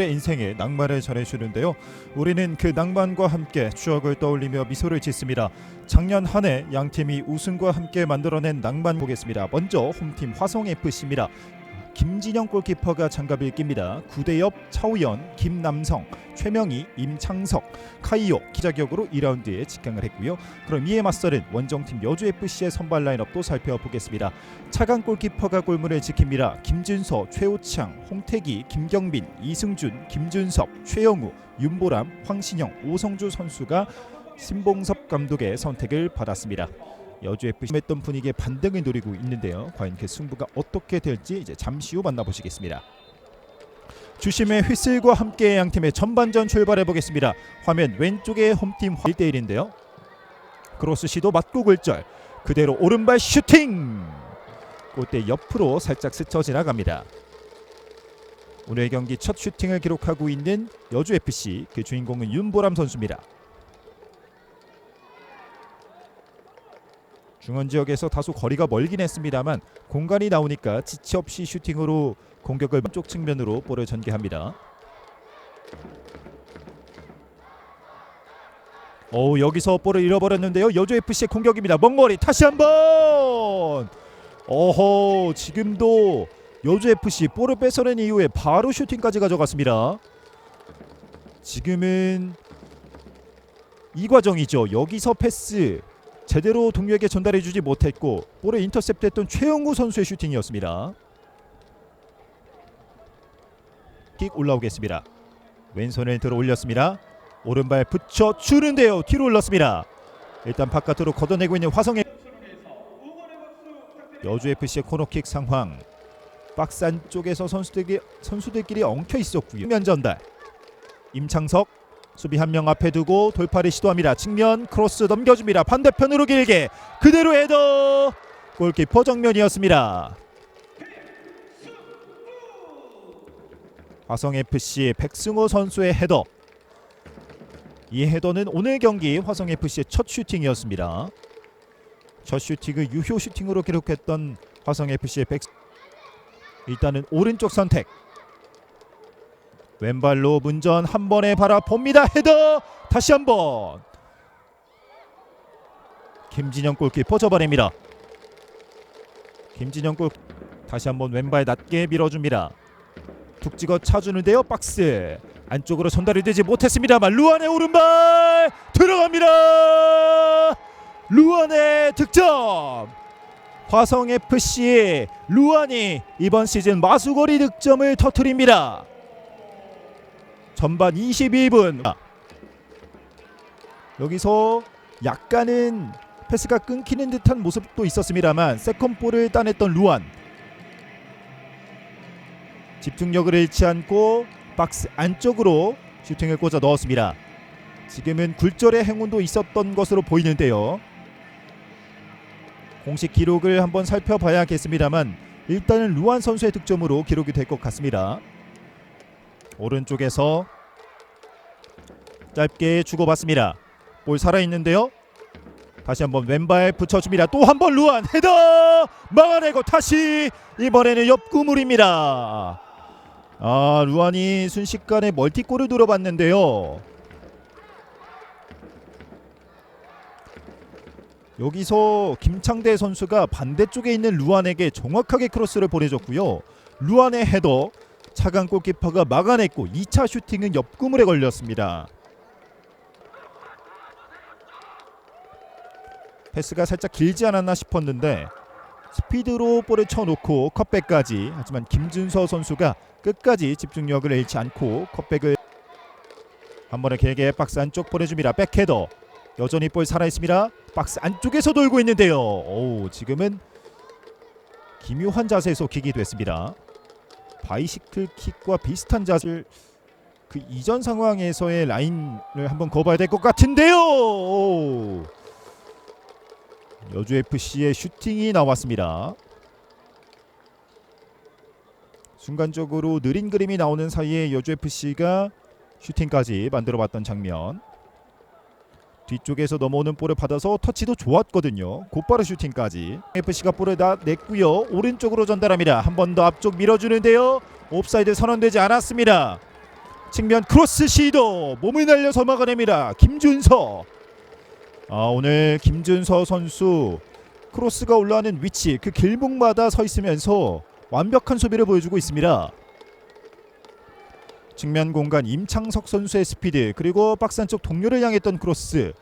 의 인생에 낭만을 전해주는데요. 우리는 그 낭만과 함께 추억을 떠올리며 미소를 짓습니다. 작년 한 해 양 팀이 우승과 함께 만들어낸 낭만 보겠습니다. 먼저 홈팀 화성 FC입니다. 김진영 골키퍼가 장갑을 낍니다. 구대엽, 차우연, 김남성, 최명희, 임창석, 카이오 기자격으로 2라운드에 직행을 했고요. 그럼 이에 맞서는 원정팀 여주 FC의 선발 라인업도 살펴보겠습니다. 차강 골키퍼가 골문을 지킵니다. 김준서, 최호창, 홍태기, 김경빈, 이승준, 김준섭, 최영우, 윤보람, 황신영, 오성주 선수가 신봉섭 감독의 선택을 받았습니다. 여주 FC 했던 분위기의 반등을 노리고 있는데요. 과연 그 승부가 어떻게 될지 이제 잠시 후 만나보시겠습니다. 주심의 휘슬과 함께 양 팀의 전반전 출발해 보겠습니다. 화면 왼쪽에 홈팀 1대1인데요. 크로스 시도 맞고 굴절. 그대로 오른발 슈팅. 골대 옆으로 살짝 스쳐 지나갑니다. 오늘 경기 첫 슈팅을 기록하고 있는 여주 FC 그 주인공은 윤보람 선수입니다. 중원 지역에서 다소 거리가 멀긴 했습니다만 공간이 나오니까 지체 없이 슈팅으로 공격을 쪽 측면으로 볼을 전개합니다. 오 여기서 볼을 잃어버렸는데요. 여주 FC의 공격입니다. 멍머리 다시 한번. 어허 지금도 여주 FC 볼을 뺏어낸 이후에 바로 슈팅까지 가져갔습니다. 지금은 이 과정이죠. 여기서 패스 제대로 동료에게 전달해주지 못했고 볼을 인터셉트했던 최영우 선수의 슈팅이었습니다. 킥 올라오겠습니다. 왼손을 들어 올렸습니다. 오른발 붙여 주는데요. 뒤로 올랐습니다. 일단 바깥으로 걷어내고 있는 화성의 여주 FC의 코너킥 상황. 박스 안쪽에서 선수들끼리, 선수들끼리 엉켜 있었고요. 면 전달. 임창석 수비 한 명 앞에 두고 돌파를 시도합니다. 측면 크로스 넘겨줍니다. 반대편으로 길게 그대로 헤더 골키퍼 정면이었습니다. 화성 FC 백승호 선수의 헤더. 이 헤더는 오늘 경기 화성 FC의 첫 슈팅이었습니다. 첫 슈팅을 유효 슈팅으로 기록했던 화성 FC의 백 일단은 오른쪽 선택. 왼발로 문전 한 번에 바라봅니다. 헤더 다시 한번 김진영 골키퍼 접어냅니다. 김진영 골 다시 한번 왼발 낮게 밀어줍니다. 툭 찍어 차주는데요. 박스 안쪽으로 전달이 되지 못했습니다만 루안의 오른발 들어갑니다. 루안의 득점. 화성 FC 루안이 이번 시즌 마수거리 득점을 터뜨립니다. 전반 22분 여기서 약간은 패스가 끊기는 듯한 모습도 있었습니다만 세컨볼을 따냈던 루안 집중력을 잃지 않고 박스 안쪽으로 슈팅을 꽂아 넣었습니다. 지금은 굴절의 행운도 있었던 것으로 보이는데요. 공식 기록을 한번 살펴봐야겠습니다만 일단은 루안 선수의 득점으로 기록이 될 것 같습니다. 오른쪽에서 짧게 주고받습니다. 볼 살아 있는데요. 다시 한번 왼발 붙여줍니다. 또 한 번 루안 헤더 막아내고 다시 이번에는 옆구물입니다. 아 루안이 순식간에 멀티골을 들어봤는데요. 여기서 김창대 선수가 반대쪽에 있는 루안에게 정확하게 크로스를 보내줬고요. 루안의 헤더 차강 골키퍼가 막아냈고 2차 슈팅은 옆구물에 걸렸습니다. 패스가 살짝 길지 않았나 싶었는데 스피드로 볼을 쳐놓고 컷백까지 하지만 김준서 선수가 끝까지 집중력을 잃지 않고 컷백을 한 번에 길게 박스 안쪽 보내줍니다. 백헤더 여전히 볼 살아있습니다. 박스 안쪽에서 돌고 있는데요. 오 지금은 기묘한 자세에서 킥이 됐습니다. 바이시클 킥과 비슷한 자세를 그 이전 상황에서의 라인을 한번 거봐야 될 것 같은데요. 오. 여주 FC의 슈팅이 나왔습니다. 순간적으로 느린 그림이 나오는 사이에 여주 FC가 슈팅까지 만들어봤던 장면. 뒤쪽에서 넘어오는 볼을 받아서 터치도 좋았거든요. 곧바로 슈팅까지. FC가 볼을 다 냈고요. 오른쪽으로 전달합니다. 한 번 더 앞쪽 밀어주는데요. 옵사이드 선언되지 않았습니다. 측면 크로스 시도 몸을 날려서 막아냅니다. 김준서. 아 오늘 김준서 선수 크로스가 올라가는 위치 그 길목마다 서 있으면서 완벽한 수비를 보여주고 있습니다. 측면 공간 임창석 선수의 스피드 그리고 박스 안쪽 동료를 향했던 크로스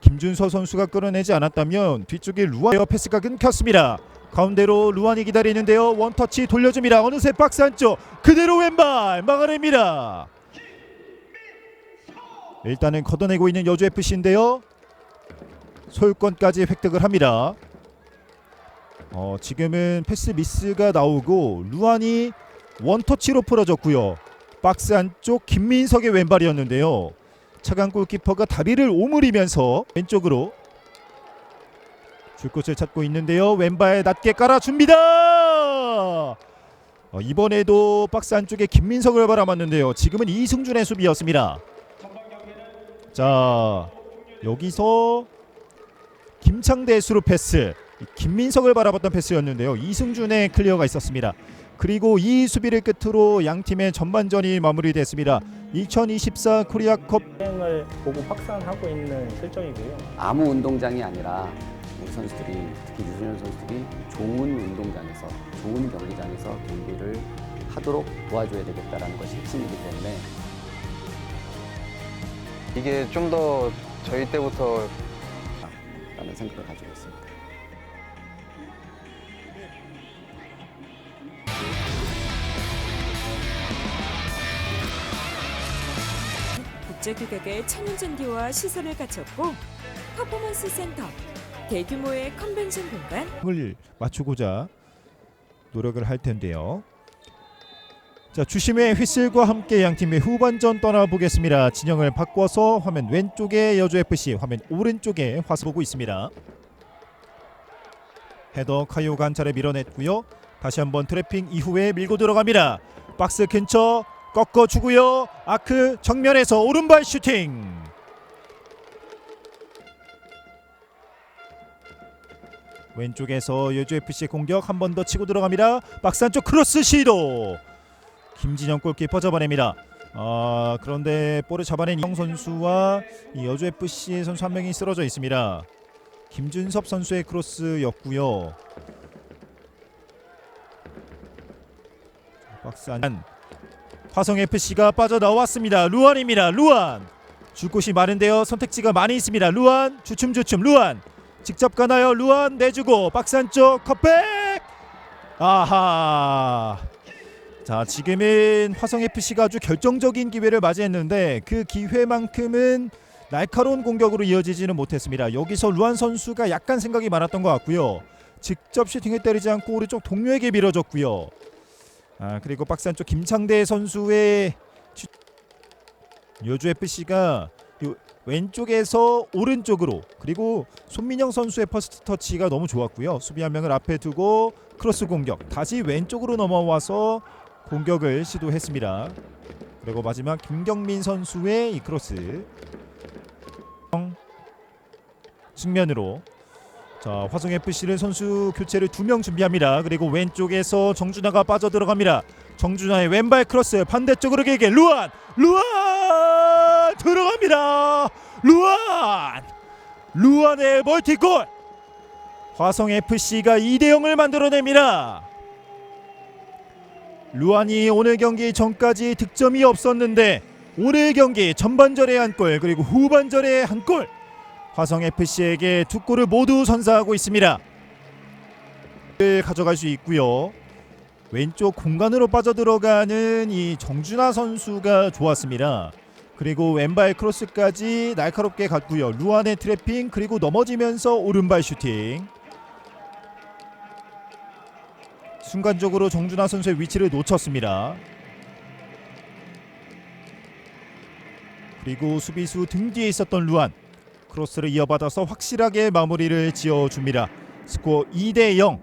김준서 선수가 끌어내지 않았다면 뒤쪽에 에어 패스가 끊겼습니다. 가운데로 루안이 기다리는데요. 원터치 돌려줍니다. 어느새 박스 안쪽 그대로 왼발 막아냅니다. 일단은 걷어내고 있는 여주 FC인데요. 소유권까지 획득을 합니다. 어, 지금은 패스 미스가 나오고 루안이 원터치로 풀어졌고요. 박스 안쪽 김민석의 왼발이었는데요. 차강 골키퍼가 다리를 오므리면서 왼쪽으로 줄 곳을 찾고 있는데요. 왼발 낮게 깔아줍니다. 어, 이번에도 박스 안쪽에 김민석을 바라봤는데요. 지금은 이승준의 수비였습니다. 자 여기서 김창대 수루 패스 김민석을 바라봤던 패스였는데요. 이승준의 클리어가 있었습니다. 그리고 이 수비를 끝으로 양 팀의 전반전이 마무리됐습니다. 2024 코리아컵 수행을 보고 확산하고 있는 실정이고요. 아무 운동장이 아니라 우리 선수들이 특히 유소년 선수들이 좋은 운동장에서 좋은 경기장에서 경기를 하도록 도와줘야 되겠다라는 것이 핵심이기 때문에 이게 좀 더 저희 때부터 라는 생각을 가지고 있습니다. 국제 규격의 천연 전기와 시설을 갖췄고 퍼포먼스 센터, 대규모의 컨벤션 공간, 을 맞추고자 노력을 할 텐데요. 자 주심의 휘슬과 함께 양 팀의 후반전 떠나보겠습니다. 진영을 바꿔서 화면 왼쪽에 여주 FC, 화면 오른쪽에 화수 보고 있습니다. 헤더 카요가 한 차례 밀어냈고요. 다시 한번 트래핑 이후에 밀고 들어갑니다. 박스 근처 꺾어 주고요. 아크 정면에서 오른발 슈팅. 왼쪽에서 여주 FC 공격 한 번 더 치고 들어갑니다. 박스 안쪽 크로스 시도. 김진영 골키퍼 잡아냅니다. 아 그런데 볼을 잡아낸 이영 선수와 이 여주 FC 선수 한 명이 쓰러져 있습니다. 김준섭 선수의 크로스였고요. 박스 안 화성 FC가 빠져나왔습니다. 루안입니다. 루안 줄 곳이 많은데요. 선택지가 많이 있습니다. 루안 주춤주춤 루안 직접 가나요? 루안 내주고 박스 안쪽 컷백 아하 자 지금은 화성 FC가 아주 결정적인 기회를 맞이했는데 그 기회만큼은 날카로운 공격으로 이어지지는 못했습니다. 여기서 루안 선수가 약간 생각이 많았던 것 같고요. 직접 슈팅을 때리지 않고 오른쪽 동료에게 밀어줬고요. 아 그리고 박스 안쪽 김창대 선수의 슈... 여주 FC가 왼쪽에서 오른쪽으로 그리고 손민영 선수의 퍼스트 터치가 너무 좋았고요. 수비 한 명을 앞에 두고 크로스 공격 다시 왼쪽으로 넘어와서 공격을 시도했습니다. 그리고 마지막 김경민 선수의 이 크로스 측면으로 자 화성 FC는 선수 교체를 두 명 준비합니다. 그리고 왼쪽에서 정준하가 빠져 들어갑니다. 정준하의 왼발 크로스 반대쪽으로 길게 루안 루안 들어갑니다. 루안 루안의 멀티골 화성 FC가 2대 0을 만들어냅니다. 루안이 오늘 경기 전까지 득점이 없었는데 오늘 경기 전반전에 한 골 그리고 후반전에 한 골 화성 FC에게 두 골을 모두 선사하고 있습니다. 을 가져갈 수 있고요. 왼쪽 공간으로 빠져들어가는 이 정준하 선수가 좋았습니다. 그리고 왼발 크로스까지 날카롭게 갔고요. 루안의 트래핑 그리고 넘어지면서 오른발 슈팅. 순간적으로 정준하 선수의 위치를 놓쳤습니다. 그리고 수비수 등 뒤에 있었던 루안 크로스를 이어받아서 확실하게 마무리를 지어줍니다. 스코어 2대 0.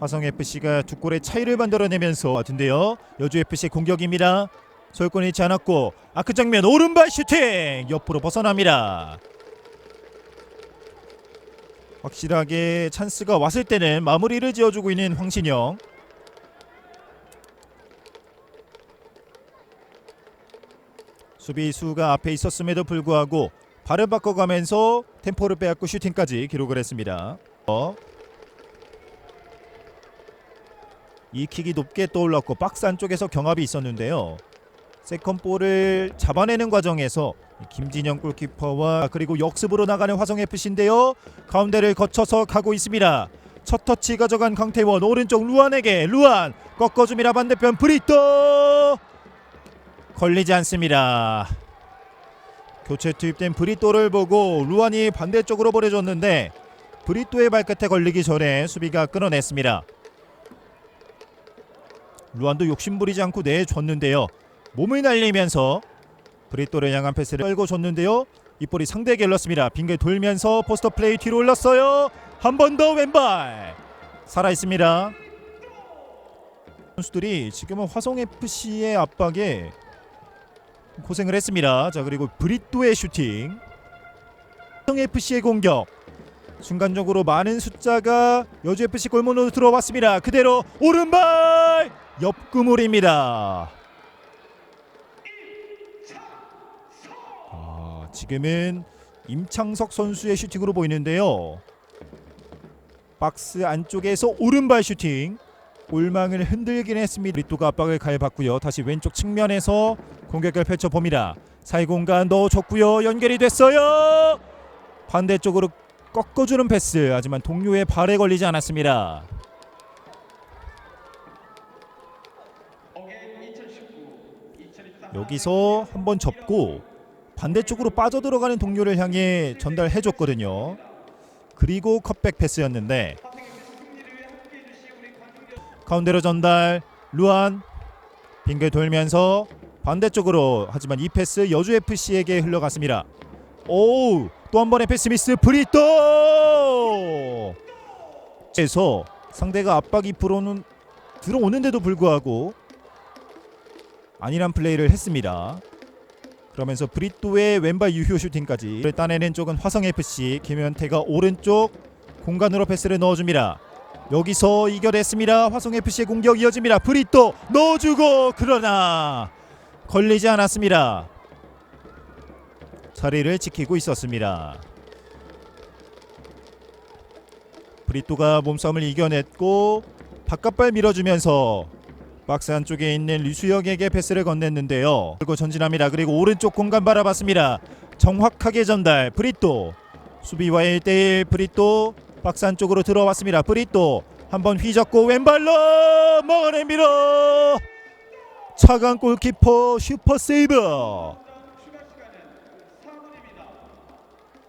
화성 FC가 두 골의 차이를 만들어내면서 같은데요. 여주 FC 공격입니다. 소유권 잃지 않았고 아크 장면 오른발 슈팅 옆으로 벗어납니다. 확실하게 찬스가 왔을 때는 마무리를 지어주고 있는 황신영. 수비수가 앞에 있었음에도 불구하고 발을 바꿔가면서 템포를 빼앗고 슈팅까지 기록을 했습니다. 어. 이 킥이 높게 떠올랐고 박스 안쪽에서 경합이 있었는데요. 세컨 볼을 잡아내는 과정에서 김진영 골키퍼와 그리고 역습으로 나가는 화성 FC인데요. 가운데를 거쳐서 가고 있습니다. 첫 터치 가져간 강태원 오른쪽 루안에게 루안 꺾어줍니다. 반대편 브리또 걸리지 않습니다. 교체 투입된 브리또를 보고 루안이 반대쪽으로 보내줬는데 브리또의 발끝에 걸리기 전에 수비가 끊어냈습니다. 루안도 욕심부리지 않고 내줬는데요. 몸을 날리면서 브리또를 향한 패스를 떨고 줬는데요. 이 볼이 상대에게 흘렀습니다. 빙글 돌면서 포스터 플레이 뒤로 올랐어요. 한 번 더 왼발 살아 있습니다. 선수들이 지금은 화성 FC의 압박에 고생을 했습니다. 자 그리고 브리또의 슈팅, FC의 공격. 순간적으로 많은 숫자가 여주 FC 골문으로 들어왔습니다. 그대로 오른발 옆구물입니다. 아, 지금은 임창석 선수의 슈팅으로 보이는데요. 박스 안쪽에서 오른발 슈팅. 골망을 흔들긴 했습니다. 리또가 압박을 가해봤고요. 다시 왼쪽 측면에서 공격을 펼쳐봅니다. 사이 공간 넣어줬고요. 연결이 됐어요. 반대쪽으로 꺾어주는 패스. 하지만 동료의 발에 걸리지 않았습니다. 여기서 한번 접고 반대쪽으로 빠져들어가는 동료를 향해 전달해줬거든요. 그리고 컷백 패스였는데 가운데로 전달 루안 빙글 돌면서 반대쪽으로 하지만 이 패스 여주 FC에게 흘러갔습니다. 오, 또한 번의 패스 미스 브리또. 에서 상대가 압박이 불어오는 들어오는데도 불구하고 안일한 플레이를 했습니다. 그러면서 브리또의 왼발 유효 슈팅까지 따내는 쪽은 화성 FC 김현태가 오른쪽 공간으로 패스를 넣어줍니다. 여기서 이겨냈습니다. 화성 FC의 공격 이어집니다. 브리또 넣어주고 그러나 걸리지 않았습니다. 자리를 지키고 있었습니다. 브리또가 몸싸움을 이겨냈고 바깥발 밀어주면서 박스 안쪽에 있는 류수혁에게 패스를 건넸는데요. 그리고 전진합니다. 그리고 오른쪽 공간 바라봤습니다. 정확하게 전달. 브리또 수비와의 1대1 브리또 박스 안쪽으로 들어왔습니다. 브리또 한번 휘젓고 왼발로 먹어냅니다. 차강 골키퍼 슈퍼 세이브.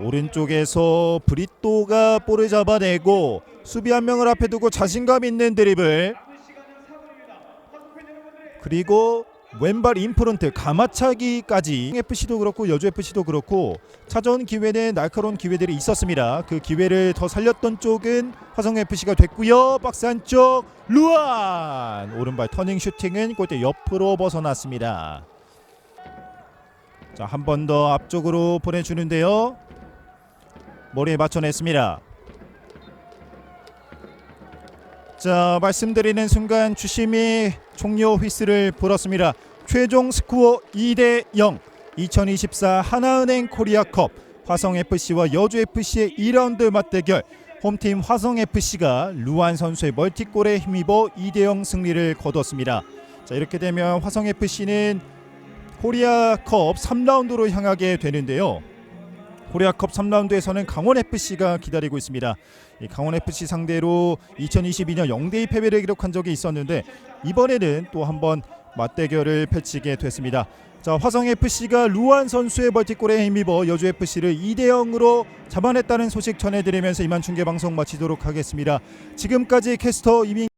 오른쪽에서 브리또가 볼을 잡아내고 수비 한 명을 앞에 두고 자신감 있는 드리블 그리고 왼발 인프런트 가마차기까지 FC도 그렇고 여주 FC도 그렇고 찾아온 기회는 날카로운 기회들이 있었습니다. 그 기회를 더 살렸던 쪽은 화성 FC가 됐고요. 박스 안쪽 루안 오른발 터닝 슈팅은 골대 옆으로 벗어났습니다. 자 한 번 더 앞쪽으로 보내주는데요. 머리에 맞춰냈습니다. 자 말씀드리는 순간 주심이 종료 휘슬을 불었습니다. 최종 스코어 2대 0. 2024 하나은행 코리아컵 화성 FC와 여주 FC의 2라운드 맞대결. 홈팀 화성 FC가 루안 선수의 멀티골에 힘입어 2대 0 승리를 거뒀습니다. 자 이렇게 되면 화성 FC는 코리아컵 3라운드로 향하게 되는데요. 코리아컵 3라운드에서는 강원 FC가 기다리고 있습니다. 이 강원 FC 상대로 2022년 0대2 패배를 기록한 적이 있었는데 이번에는 또 한번 맞대결을 펼치게 됐습니다. 자, 화성 FC가 루안 선수의 멀티골에 힘입어 여주 FC를 2대 0으로 잡아냈다는 소식 전해드리면서 이만 중계 방송 마치도록 하겠습니다. 지금까지 캐스터 이민